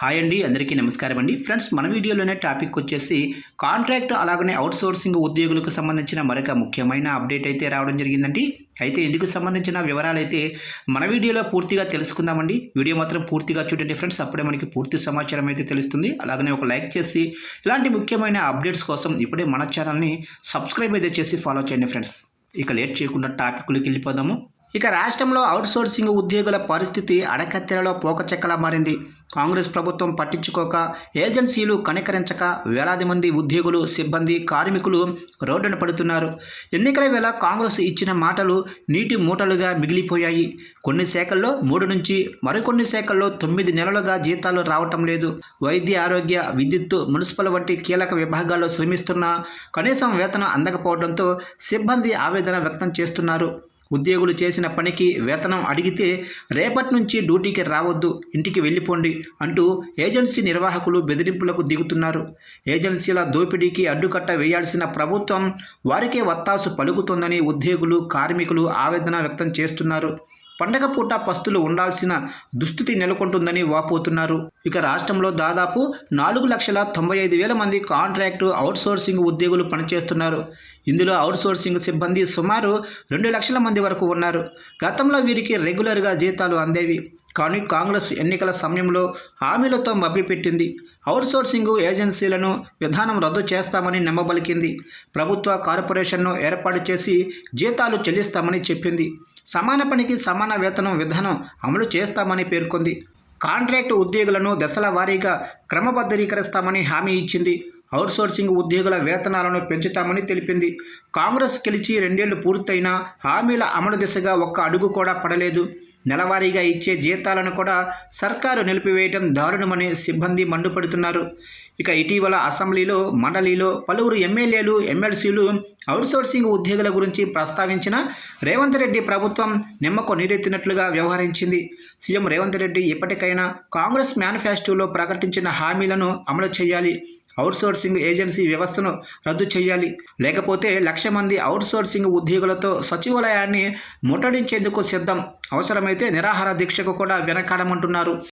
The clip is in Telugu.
హాయ్ అండి అందరికీ నమస్కారం అండి. ఫ్రెండ్స్ మన వీడియోలోనే టాపిక్ వచ్చేసి కాంట్రాక్ట్ అలాగనే అవుట్సోర్సింగ్ ఉద్యోగులకు సంబంధించిన మరొక ముఖ్యమైన అప్డేట్ అయితే రావడం జరిగిందండి. అయితే ఇందుకు సంబంధించిన వివరాలు అయితే మన వీడియోలో పూర్తిగా తెలుసుకుందామండి. వీడియో మాత్రం పూర్తిగా చూడండి ఫ్రెండ్స్. అప్పుడే మనకి పూర్తి సమాచారం అయితే తెలుస్తుంది. అలాగనే ఒక లైక్ చేసి ఇలాంటి ముఖ్యమైన అప్డేట్స్ కోసం ఇప్పుడే మన ఛానల్ని సబ్స్క్రైబ్ అయితే చేసి ఫాలో చేయండి ఫ్రెండ్స్. ఇక లేట్ చేయకుండా టాపిక్లోకి వెళ్ళిపోదాము. ఇక రాష్ట్రంలో అవుట్సోర్సింగ్ ఉద్యోగుల పరిస్థితి అడకత్తెరలో పోకచెక్కలా మారింది. కాంగ్రెస్ ప్రభుత్వం పట్టించుకోక ఏజెన్సీలు కనికరించక వేలాది మంది ఉద్యోగులు సిబ్బంది కార్మికులు రోడ్డున పడుతున్నారు. ఎన్నికల వేళ కాంగ్రెస్ ఇచ్చిన మాటలు నీటి మూటలుగా మిగిలిపోయాయి. కొన్ని శాఖల్లో మూడు నుంచి మరికొన్ని శాఖల్లో తొమ్మిది నెలలుగా జీతాలు రావటం లేదు. వైద్య ఆరోగ్య విద్యుత్తు మున్సిపల్ వంటి కీలక విభాగాల్లో శ్రమిస్తున్న కనీసం వేతనం అందకపోవడంతో సిబ్బంది ఆవేదన వ్యక్తం చేస్తున్నారు. ఉద్యోగులు చేసిన పనికి వేతనం అడిగితే రేపటి నుంచి డ్యూటీకి రావద్దు ఇంటికి వెళ్ళిపోండి అంటూ ఏజెన్సీ నిర్వాహకులు బెదిరింపులకు దిగుతున్నారు. ఏజెన్సీల దోపిడీకి అడ్డుకట్ట వేయాల్సిన ప్రభుత్వం వారికే వత్తాసు పలుకుతోందని ఉద్యోగులు కార్మికులు ఆవేదన వ్యక్తం చేస్తున్నారు. పండగ పూట పస్తులు ఉండాల్సిన దుస్థితి నెలకొంటుందని వాపోతున్నారు. ఇక రాష్ట్రంలో దాదాపు నాలుగు లక్షల తొంభై ఐదు వేల మంది కాంట్రాక్టు అవుట్సోర్సింగ్ ఉద్యోగులు పనిచేస్తున్నారు. ఇందులో అవుట్సోర్సింగ్ సిబ్బంది సుమారు రెండు లక్షల మంది వరకు ఉన్నారు. గతంలో వీరికి రెగ్యులర్గా జీతాలు అందేవి. కానీ కాంగ్రెస్ ఎన్నికల సమయంలో హామీలతో మభ్యపెట్టింది. అవుట్సోర్సింగ్ ఏజెన్సీలను విధానం రద్దు చేస్తామని నమ్మబలికింది. ప్రభుత్వ కార్పొరేషన్ను ఏర్పాటు చేసి జీతాలు చెల్లిస్తామని చెప్పింది. సమాన పనికి సమాన వేతనం విధానం అమలు చేస్తామని పేర్కొంది. కాంట్రాక్ట్ ఉద్యోగులను దశల వారీగా క్రమబద్ధీకరిస్తామని హామీ ఇచ్చింది. అవుట్సోర్సింగ్ ఉద్యోగుల వేతనాలను పెంచుతామని తెలిపింది. కాంగ్రెస్ గెలిచి రెండేళ్ళు పూర్తయినా హామీల అమలు దిశగా ఒక్క అడుగు కూడా పడలేదు. నెలవారీగా ఇచ్చే జీతాలను కూడా సర్కారు నిలిపివేయడం దారుణమని సిబ్బంది మండిపడుతున్నారు. ఇక ఇటీవల అసెంబ్లీలో మండలిలో పలువురు ఎమ్మెల్యేలు ఎమ్మెల్సీలు అవుట్సోర్సింగ్ ఉద్యోగుల గురించి ప్రస్తావించిన రేవంత్ రెడ్డి ప్రభుత్వం నిమ్మకు నీరెత్తినట్లుగా వ్యవహరించింది. సీఎం రేవంత్ రెడ్డి ఇప్పటికైనా కాంగ్రెస్ మేనిఫెస్టోలో ప్రకటించిన హామీలను అమలు చేయాలి. అవుట్సోర్సింగ్ ఏజెన్సీ వ్యవస్థను రద్దు చేయాలి. లేకపోతే లక్ష మంది అవుట్సోర్సింగ్ ఉద్యోగులతో సచివాలయాన్ని ముట్టడించేందుకు సిద్ధం. అవసరమైతే నిరాహార దీక్షకు కూడా వెనకాడమంటున్నారు.